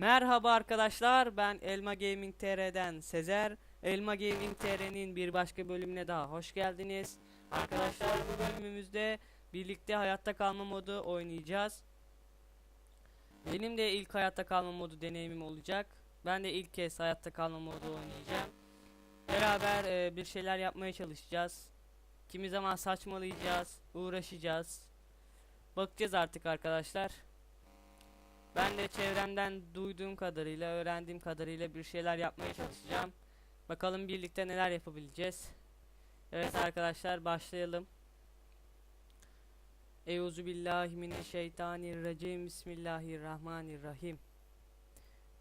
Merhaba arkadaşlar ben Elma Gaming TR'den Sezer. Elma Gaming TR'nin bir başka bölümüne daha hoş geldiniz. Arkadaşlar bu bölümümüzde birlikte hayatta kalma modu oynayacağız. Benim de ilk hayatta kalma modu deneyimim olacak. Ben de ilk kez hayatta kalma modu oynayacağım. Beraber e, bir şeyler yapmaya çalışacağız. Kimi zaman saçmalayacağız, uğraşacağız. Bakacağız artık arkadaşlar. Ben de çevremden duyduğum kadarıyla, öğrendiğim kadarıyla bir şeyler yapmaya çalışacağım. Bakalım birlikte neler yapabileceğiz. Evet arkadaşlar başlayalım. Euzu billahi mineşşeytanirracim. Bismillahirrahmanirrahim.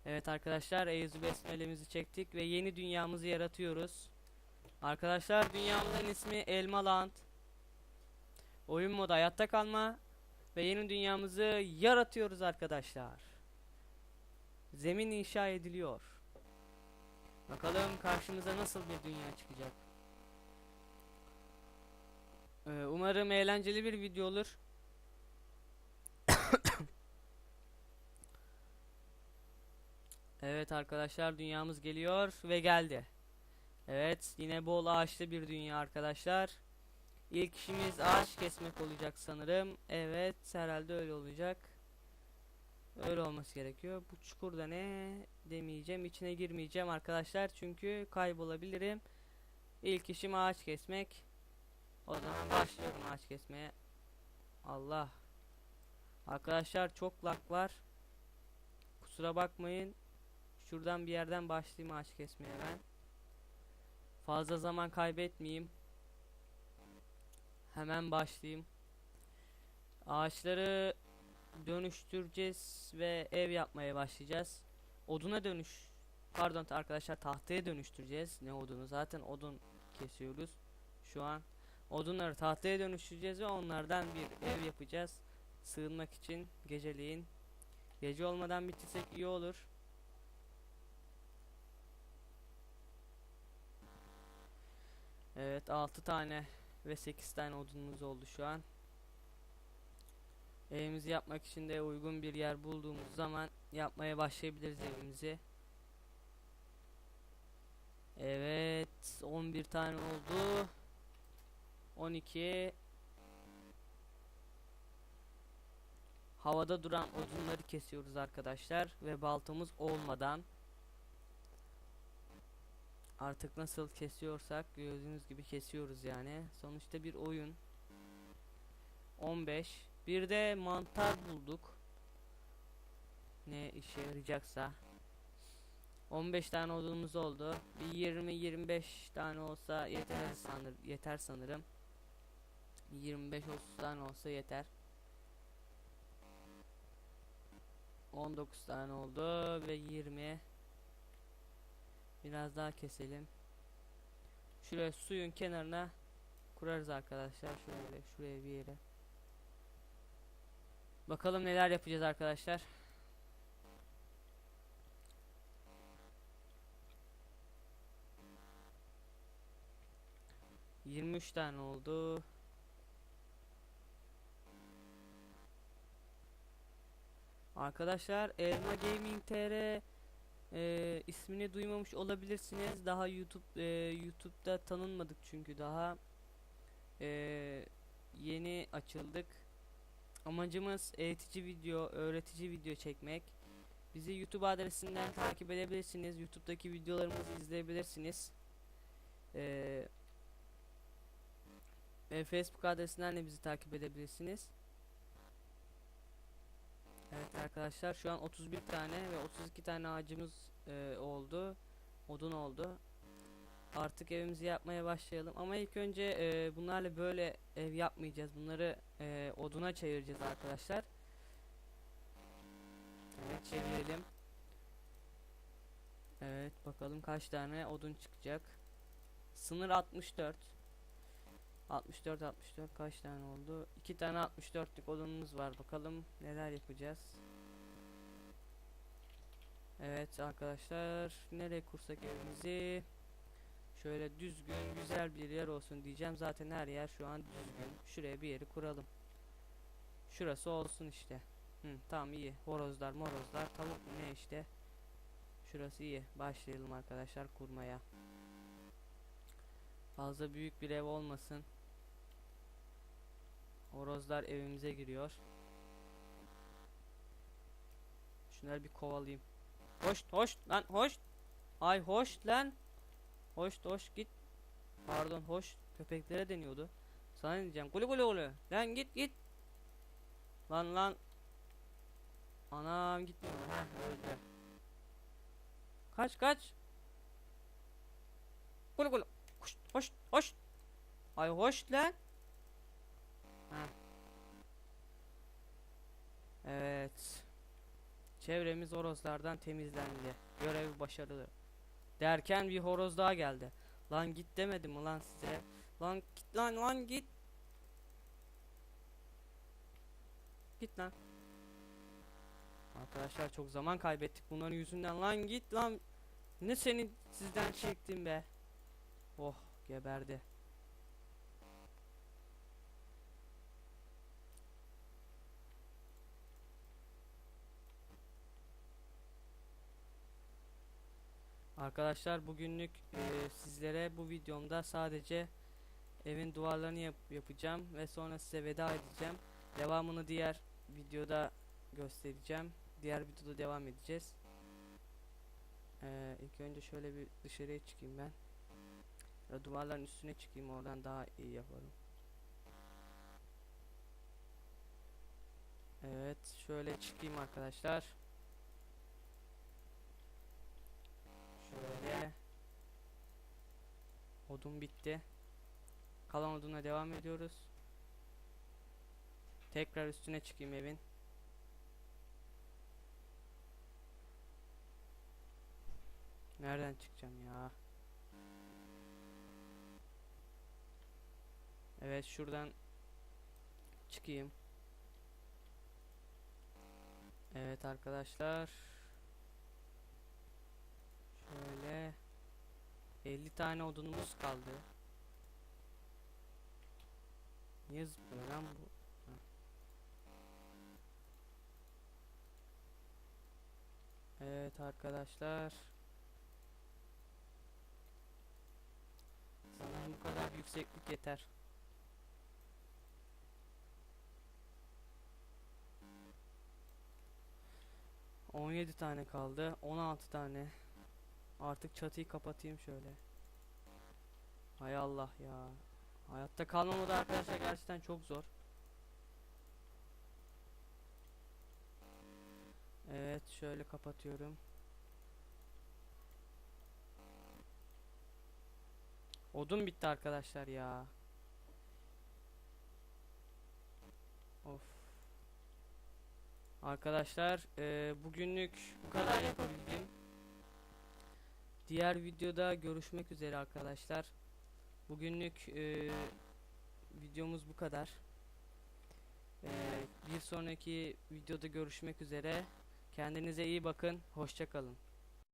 Evet arkadaşlar Euzu besmelemizi çektik ve yeni dünyamızı yaratıyoruz. Arkadaşlar dünyamızın ismi Elmaland. Oyun modu hayatta kalma ve yeni dünyamızı yaratıyoruz arkadaşlar. Zemin inşa ediliyor. Bakalım karşımıza nasıl bir dünya çıkacak. Ee, umarım eğlenceli bir video olur. evet arkadaşlar dünyamız geliyor ve geldi. Evet yine bol ağaçlı bir dünya arkadaşlar. İlk işimiz ağaç kesmek olacak sanırım. Evet herhalde öyle olacak. Öyle olması gerekiyor. Bu çukurda ne demeyeceğim. içine girmeyeceğim arkadaşlar. Çünkü kaybolabilirim. İlk işim ağaç kesmek. O zaman başlıyorum ağaç kesmeye. Allah. Arkadaşlar çok lak var. Kusura bakmayın. Şuradan bir yerden başlayayım ağaç kesmeye ben. Fazla zaman kaybetmeyeyim. Hemen başlayayım. Ağaçları dönüştüreceğiz ve ev yapmaya başlayacağız. Oduna dönüş pardon arkadaşlar tahtaya dönüştüreceğiz. Ne odunu? Zaten odun kesiyoruz şu an. Odunları tahtaya dönüştüreceğiz ve onlardan bir ev yapacağız. Sığınmak için geceleyin. Gece olmadan bitirsek iyi olur. Evet 6 tane ve 8 tane odunumuz oldu şu an. Evimizi yapmak için de uygun bir yer bulduğumuz zaman yapmaya başlayabiliriz evimizi. Evet 11 tane oldu. 12 Havada duran odunları kesiyoruz arkadaşlar ve baltamız olmadan Artık nasıl kesiyorsak gördüğünüz gibi kesiyoruz yani. Sonuçta bir oyun. 15. Bir de mantar bulduk. Ne işe yarayacaksa. 15 tane odunumuz oldu. Bir 20-25 tane olsa yeter sanır yeter sanırım. 25-30 tane olsa yeter. 19 tane oldu ve 20 Biraz daha keselim. Şuraya suyun kenarına kurarız arkadaşlar. Şöyle şuraya bir yere. Bakalım neler yapacağız arkadaşlar. Yirmi üç tane oldu. Arkadaşlar Elma Gaming TR e, ismini duymamış olabilirsiniz. Daha YouTube e, YouTube'da tanınmadık çünkü daha e, yeni açıldık. Amacımız eğitici video, öğretici video çekmek. Bizi YouTube adresinden takip edebilirsiniz. YouTube'daki videolarımızı izleyebilirsiniz. Ee, ve Facebook adresinden de bizi takip edebilirsiniz. Evet arkadaşlar şu an 31 tane ve 32 tane ağacımız e, oldu. Odun oldu. Artık evimizi yapmaya başlayalım. Ama ilk önce e, bunlarla böyle ev yapmayacağız. Bunları e, oduna çevireceğiz arkadaşlar. Evet çevirelim. Evet bakalım kaç tane odun çıkacak. Sınır 64. 64 64 kaç tane oldu? 2 tane 64'lük odunumuz var. Bakalım neler yapacağız. Evet arkadaşlar nereye kursak evimizi? Şöyle düzgün güzel bir yer olsun diyeceğim. Zaten her yer şu an düzgün. Şuraya bir yeri kuralım. Şurası olsun işte. Hı, tamam iyi. Horozlar, morozlar, tavuk ne işte. Şurası iyi. Başlayalım arkadaşlar kurmaya. Fazla büyük bir ev olmasın. Horozlar evimize giriyor. Şunları bir kovalayayım. Hoş, hoş lan, hoş. Ay hoş lan. Hoş, hoş git. Pardon, hoş. Köpeklere deniyordu. Sana ne diyeceğim? Kulu kulu kulu. Lan git git. Lan lan. Anam gitmiyor. Heh, öldü. Kaç kaç. Kulu kulu. Hoş hoş hoş. Ay hoş lan. Evet. Çevremiz horozlardan temizlendi. Görev başarılı. Derken bir horoz daha geldi. Lan git demedim mi lan size? Lan git lan lan git. Git lan. Arkadaşlar çok zaman kaybettik bunların yüzünden lan git lan. Ne senin sizden çektim be. Oh geberdi. Arkadaşlar bugünlük e, sizlere bu videomda sadece evin duvarlarını yap- yapacağım ve sonra size veda edeceğim. Devamını diğer videoda göstereceğim. Diğer videoda devam edeceğiz. Ee, ilk önce şöyle bir dışarıya çıkayım ben. Ya duvarların üstüne çıkayım oradan daha iyi yaparım. Evet şöyle çıkayım arkadaşlar. Şöyle. Odun bitti. Kalan oduna devam ediyoruz. Tekrar üstüne çıkayım evin. Nereden çıkacağım ya? Evet şuradan çıkayım. Evet arkadaşlar. Şöyle 50 tane odunumuz kaldı. Niye zıplıyor lan bu? Evet arkadaşlar. Sanırım bu kadar yükseklik yeter. On yedi tane kaldı. On altı tane. Artık çatıyı kapatayım şöyle. Hay Allah ya. Hayatta kalmam o da arkadaşlar gerçekten çok zor. Evet şöyle kapatıyorum. Odun bitti arkadaşlar ya. Of. Arkadaşlar eee, bugünlük bu kadar yapabildim. Diğer videoda görüşmek üzere arkadaşlar. Bugünlük eee, videomuz bu kadar. Eee, bir sonraki videoda görüşmek üzere. Kendinize iyi bakın. Hoşça kalın.